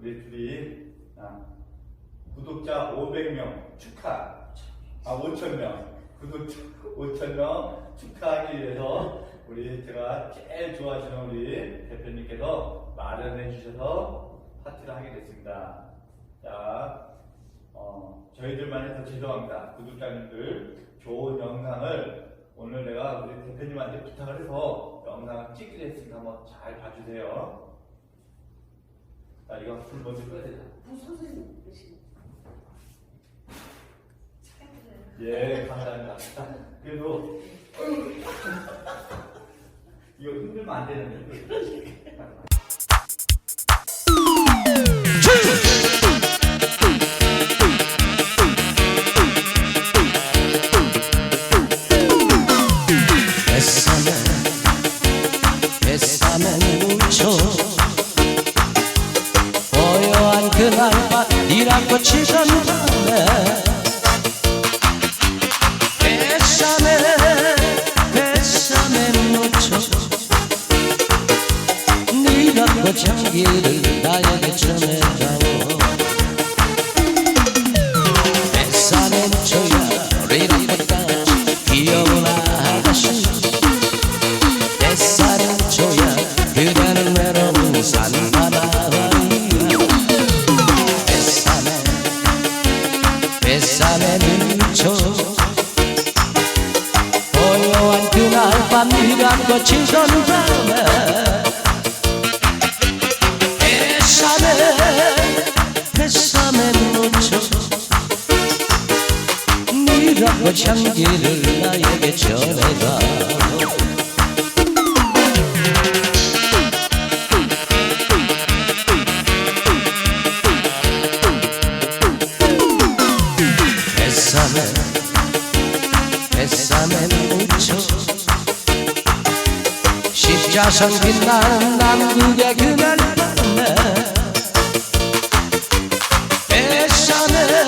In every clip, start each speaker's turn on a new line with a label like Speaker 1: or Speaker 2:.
Speaker 1: 우리 둘이 아, 구독자 500명 축하. 아 5,000명 구독자 5,000명 축하하기 위해서 우리 제가 제일 좋아하시는 우리 대표님께서 마련해 주셔서 파티를 하게 됐습니다. 자, 어, 저희들만 해서 죄송합니다. 구독자님들 좋은 영상을 오늘 내가 우리 대표님한테 부탁을 해서 영상을 찍기로 했으니까 한번 잘 봐주세요. 자, 이거 불 먼저 끄야 되나?
Speaker 2: 부 선생님 계신
Speaker 1: 예, 감사합니다. 자, 그래도 이거 흔들면 안 되는데.
Speaker 3: 뱃삼에 묻혀 밤 이라고 치던 밤에 뱃 고요한 그날 밤 네가 거치던 밤에 뱃삼에 뱃삼 자선 빛나는 남극의 그날 밤에 뱃삼에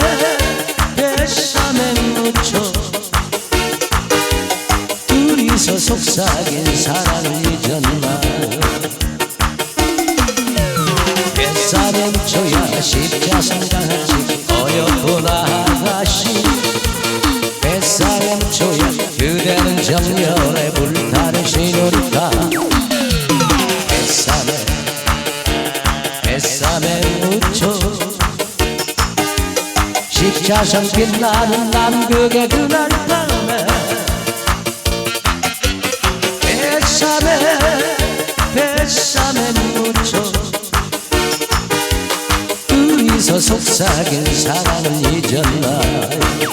Speaker 3: 뱃삼에 묻혀 둘이서 속삭인 사랑을 잊었나 뱃살에 묻혀야 십자선 같이 어여쁜 아가씨 뱃살에 묻혀야 그대는 정열에 뱃살에 묻혀 십자선 빛나는 남극의 그날 밤에 뱃살에 뱃살에 묻혀 둘이서 속삭인 사랑을 잊었나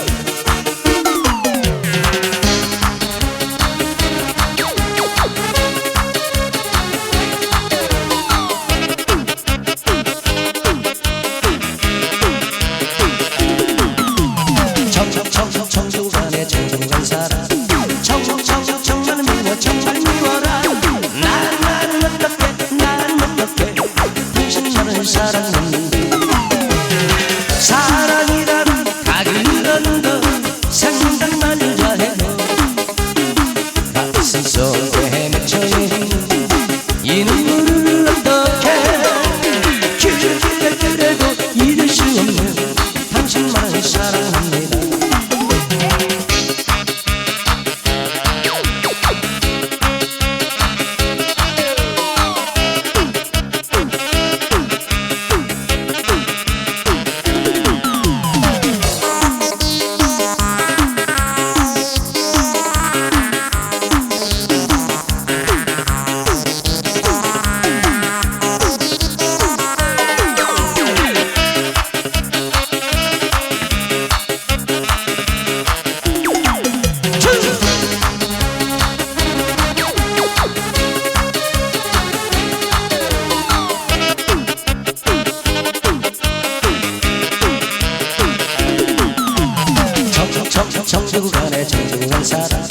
Speaker 3: 청청청 청주간의 청주간 사랑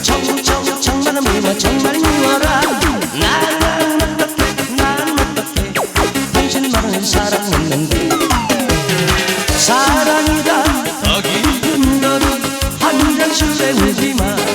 Speaker 3: 청청 청만은 미워 정말 미워라. 나는 어떻게 나는 어떻게. 당신만을 사랑했는데. 사랑이다. 더 깊은 거는 한 장술에 울지마